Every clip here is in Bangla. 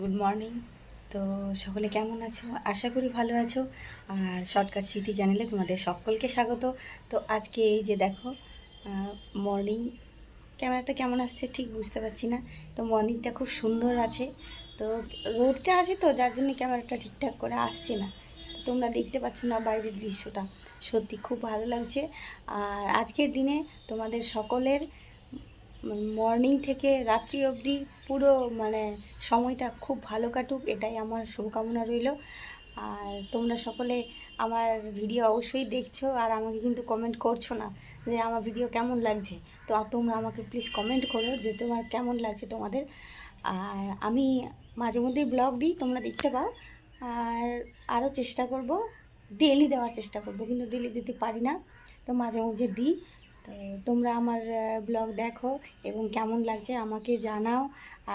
গুড মর্নিং তো সকলে কেমন আছো? আশা করি ভালো আছো। আর শর্টকাট স্মৃতি চ্যানেলে তোমাদের সকলকে স্বাগত। তো আজকে এই যে দেখো মর্নিং ক্যামেরাতে কেমন আসছে ঠিক বুঝতে পারছি না। তো মর্নিংটা খুব সুন্দর আছে। তো রোদটা আছে তো, যার জন্য ক্যামেরাটা ঠিকঠাক করে আসছে না। তোমরা দেখতে পাচ্ছ না বাইরের দৃশ্যটা। সত্যি খুব ভালো লাগছে। আর আজকের দিনে তোমাদের সকলের মর্নিং থেকে রাত্রি অবধি পুরো মানে সময়টা খুব ভালো কাটুক, এটাই আমার শুভকামনা রইল। আর তোমরা সকলে আমার ভিডিও অবশ্যই দেখছ আর আমাকে কিন্তু কমেন্ট করছ না যে আমার ভিডিও কেমন লাগছে। তো তোমরা আমাকে প্লিজ কমেন্ট করো যে তোমার কেমন লাগছে তোমাদের। আর আমি মাঝে মধ্যেই ব্লগ দিই, তোমরা দেখতে পাও। আর আরও চেষ্টা করব ডেলি দেওয়ার চেষ্টা করব, কিন্তু ডেলি দিতে পারি না। তো মাঝে মাঝে দিই। তো তোমরা আমার ব্লগ দেখো এবং কেমন লাগছে আমাকে জানাও।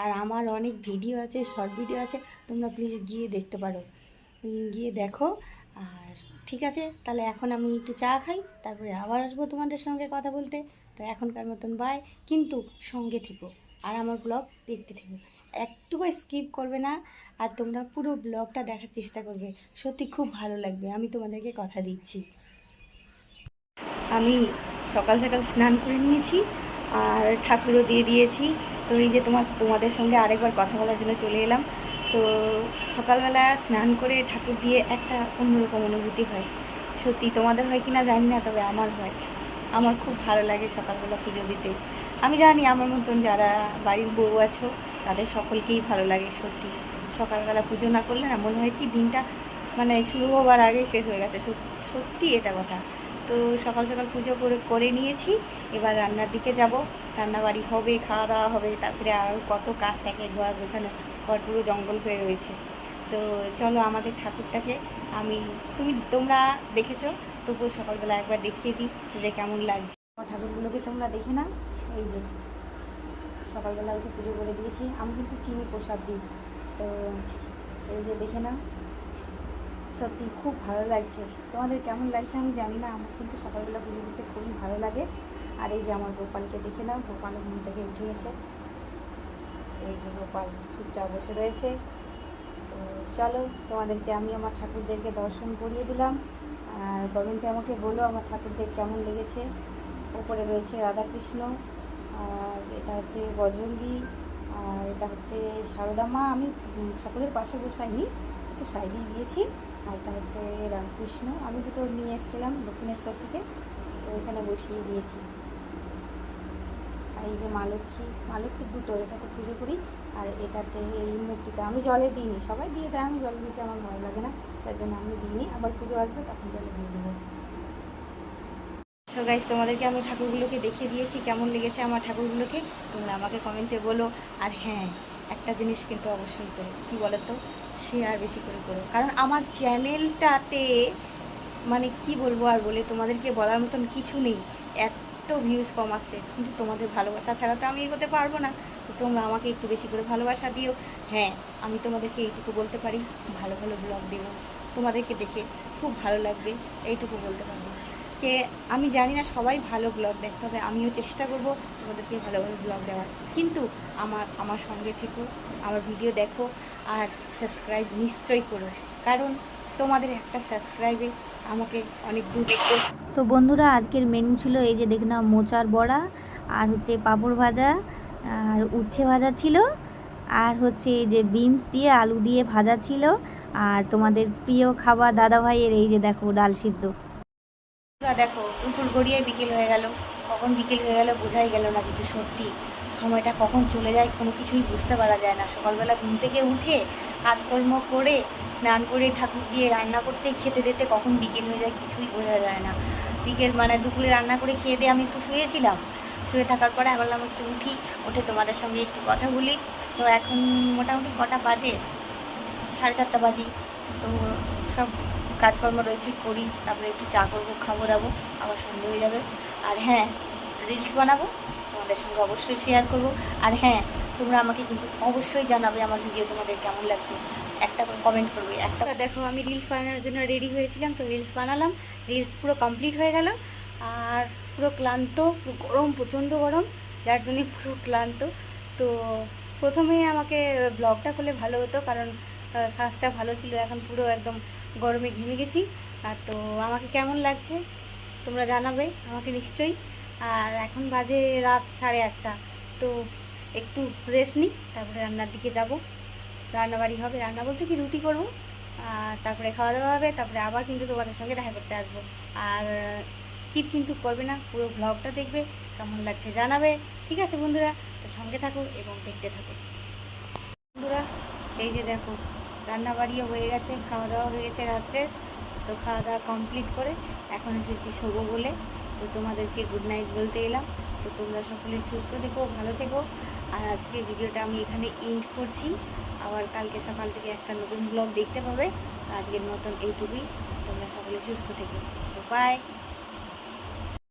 আর আমার অনেক ভিডিও আছে শর্ট ভিডিও আছে, তোমরা প্লিজ গিয়ে দেখতে পারো। গিয়ে দেখো। আর ঠিক আছে, তাহলে এখন আমি একটু চা খাই, তারপরে আবার আসব তোমাদের সঙ্গে কথা বলতে। তো এখনকার মতন বাই কিন্তু সঙ্গে থেকো আর আমার ব্লগ দেখতে থেকো। একটুকু স্কিপ করবে না, আর তোমরা পুরো ব্লগটা দেখার চেষ্টা করবে। সত্যি খুব ভালো লাগবে, আমি তোমাদেরকে কথা দিচ্ছি। আমি সকাল সকাল স্নান করে নিয়েছি আর ঠাকুরও দিয়ে দিয়েছি। তো এই যে তোমার, তোমাদের সঙ্গে আরেকবার কথা বলার জন্য চলে এলাম। তো সকালবেলা স্নান করে ঠাকুর দিয়ে একটা অন্যরকম অনুভূতি হয়। সত্যি তোমাদের হয় কি না জানি না, তবে আমার হয়। আমার খুব ভালো লাগে সকালবেলা পুজো দিতে। আমি জানি আমার মতন যারা বাড়ির বউ আছো, তাদের সকলকেই ভালো লাগে সত্যি। সকালবেলা পুজো না করলে না মনে হয় কি দিনটা মানে শুরু হবার আগেই শেষ হয়ে গেছে সত্যি। সত্যি এটা কথা। তো সকাল সকাল পুজো করে করে নিয়েছি। এবার রান্নার দিকে যাব। রান্নাবাড়ি হবে, খাওয়া দাওয়া হবে। তারপরে আর কত কাজ থাকে, ঘর গোছানো। ঘর পুরো জঙ্গল হয়ে রয়েছে। তো চলো আমাদের ঠাকুরটাকে আমি, তুমি তোমরা দেখেছ? তবুও সকালবেলা একবার দেখিয়ে দিই যে কেমন লাগছে। ঠাকুরগুলোকে তোমরা দেখে নাও। এই যে, সকালবেলা উঠে পুজো করে দিয়েছি। আমি কিন্তু চিনি প্রসাদ দিই। তো এই যে দেখে নাও। সত্যি খুব ভালো লাগছে। তোমাদের কেমন লাগছে আমি জানি না, আমার কিন্তু সকালবেলা পুজো দিতে খুবই ভালো লাগে। আর এই যে আমার গোপালকে দেখে নাও, গোপাল ঘুম থেকে উঠে গেছে এই যে গোপাল চুপচাপ বসে রয়েছে। তো চলো, তোমাদেরকে আমি আমার ঠাকুরদেরকে দর্শন করিয়ে দিলাম। আর কমেন্টে আমাকে বলো, আমার ঠাকুরদের কেমন লেগেছে? ওপরে রয়েছে রাধাকৃষ্ণ, আর এটা হচ্ছে বজরঙ্গী, আর এটা হচ্ছে সারদা মা। আমি ঠাকুরের পাশে বসাইনি একটু সাইডেই দিয়েছি আর এটা হচ্ছে রামকৃষ্ণ। আমি দুটো নিয়ে এসেছিলাম দক্ষিণেশ্বর থেকে, তো এখানে বসিয়ে দিয়েছি। আর এই যে মা লক্ষ্মী, মা লক্ষ্মীর দুটো, এটাতে পুজো করি, আর এটাতে এই মূর্তিটা আমি জলে দিইনি, সবাই দিয়ে দেয়, আমি জলে দিতে আমার ভয় লাগে না, তার জন্য আমি দিইনি, আবার পুজো আসবে তখন জলে দিয়ে দেবো। সো গাইজ তোমাদেরকে আমি ঠাকুরগুলোকে দেখিয়ে দিয়েছি, কেমন লেগেছে আমার ঠাকুরগুলোকে, তোমরা আমাকে কমেন্টে বলো। আর হ্যাঁ একটা জিনিস কিন্তু অবশ্যই করো, কী বলো তো শেয়ার বেশি করে করো কারণ আমার চ্যানেলটাতে মানে কি বলব আর বলে তোমাদেরকে বলার মতন কিছু নেই। এত ভিউজ কম আসছে, কিন্তু তোমাদের ভালোবাসা ছাড়া তো আমি এগোতে পারব না। তো তোমরা আমাকে একটু বেশি করে ভালোবাসা দিও। হ্যাঁ আমি তোমাদেরকে এইটুকু বলতে পারি, ভালো ভালো ব্লগ দেবো। তোমাদেরকে দেখে খুব ভালো লাগবে, এইটুকু বলতে পারব। কে আমি জানি না সবাই ভালো ব্লগ দেখতে হবে, আমিও চেষ্টা করব তোমাদেরকে ভালো ভালো ব্লগ দেওয়ার। কিন্তু আমার আমার সঙ্গে থেকো, আমার ভিডিও দেখো আর সাবস্ক্রাইব নিশ্চয়ই করো। কারণ তোমাদের একটা সাবস্ক্রাইবে আমাকে অনেক দূর দেখতে। তো বন্ধুরা, আজকের মেনু ছিল এই যে দেখলাম মোচার বড়া, আর হচ্ছে পাঁপড় ভাজা, আর উচ্ছে ভাজা ছিল, আর হচ্ছে এই যে বিমস দিয়ে আলু দিয়ে ভাজা ছিল, আর তোমাদের প্রিয় খাবার দাদা ভাইয়ের এই যে দেখো ডাল সিদ্ধ। তোমরা দেখো দুপুর গড়িয়ে বিকেল হয়ে গেল। কখন বিকেল হয়ে গেল বোঝাই গেল না কিছু সত্যি। সময়টা কখন চলে যায় কোনো কিছুই বুঝতে পারা যায় না। সকালবেলা ঘুম থেকে উঠে কাজকর্ম করে, স্নান করে ঠাকুর দিয়ে রান্না করতে, খেতে দিতে কখন বিকেল হয়ে যায় কিছুই বোঝা যায় না। বিকেল মানে দুপুরে রান্না করে খেয়ে দিয়ে আমি একটু শুয়েছিলাম। শুয়ে থাকার পরে আমি একটু উঠি, উঠে তোমাদের সঙ্গে একটু কথা বলি। তো এখন মোটামুটি কটা বাজে? সাড়ে চারটা বাজি। তো সব কাজকর্ম রয়েছে, করি, তারপরে একটু চা করব, খাব, দাবো, আবার সন্ধে হয়ে যাবে। আর হ্যাঁ রিলস বানাবো, তোমাদের সঙ্গে অবশ্যই শেয়ার করব। আর হ্যাঁ তোমরা আমাকে কিন্তু অবশ্যই জানাবে আমার ভিডিও তোমাদের কেমন লাগছে। একটা করে কমেন্ট করবে, একটা দেখো, আমি রিলস বানানোর জন্য রেডি হয়েছিলাম, তো রিলস বানালাম। রিলস পুরো কমপ্লিট হয়ে গেল। আর পুরো ক্লান্ত গরম, প্রচণ্ড গরম, যার জন্য পুরো ক্লান্ত। তো প্রথমে আমাকে ব্লগটা করলে ভালো হতো, কারণ শ্বাসটা ভালো ছিল, এখন পুরো একদম গরমে ঘেমে গেছি। আর তো আমাকে কেমন লাগছে? তোমরা জানাবে আমাকে নিশ্চয়ই। আর এখন বাজে রাত সাড়ে আটটা। তো একটু রেস্ট নিই, তারপরে রান্নার দিকে যাব। রান্নাবাড়ি হবে। রান্না বলতে কি? রুটি করব। আর তারপরে খাওয়া দাওয়া হবে। তারপরে আবার কিন্তু তোমাদের সঙ্গে দেখা করতে আসব। আর স্কিপ কিন্তু করবে না। পুরো ব্লগটা দেখবে। কেমন লাগছে জানাবে। ঠিক আছে বন্ধুরা? তো সঙ্গে থাকো এবং দেখতে থাকো। বন্ধুরা, এই যে দেখো রান্না বাড়িও হয়ে গেছে খাওয়া দাওয়া হয়ে গেছে রাত্রে। তো খাওয়া দাওয়া কমপ্লিট করে এখন এসেছি শোবো বলে। তো তোমাদেরকে গুড নাইট বলতে এলাম। তো তোমরা সকলে সুস্থ থেকো, ভালো থেকো। আর আজকে ভিডিওটা আমি এখানে ইন্ড করছি। আবার কালকে সকাল থেকে একটা নতুন ব্লগ দেখতে পাবে। আজকের মতন এইটুকুই। তোমরা সকলে সুস্থ থেকো। তো বাই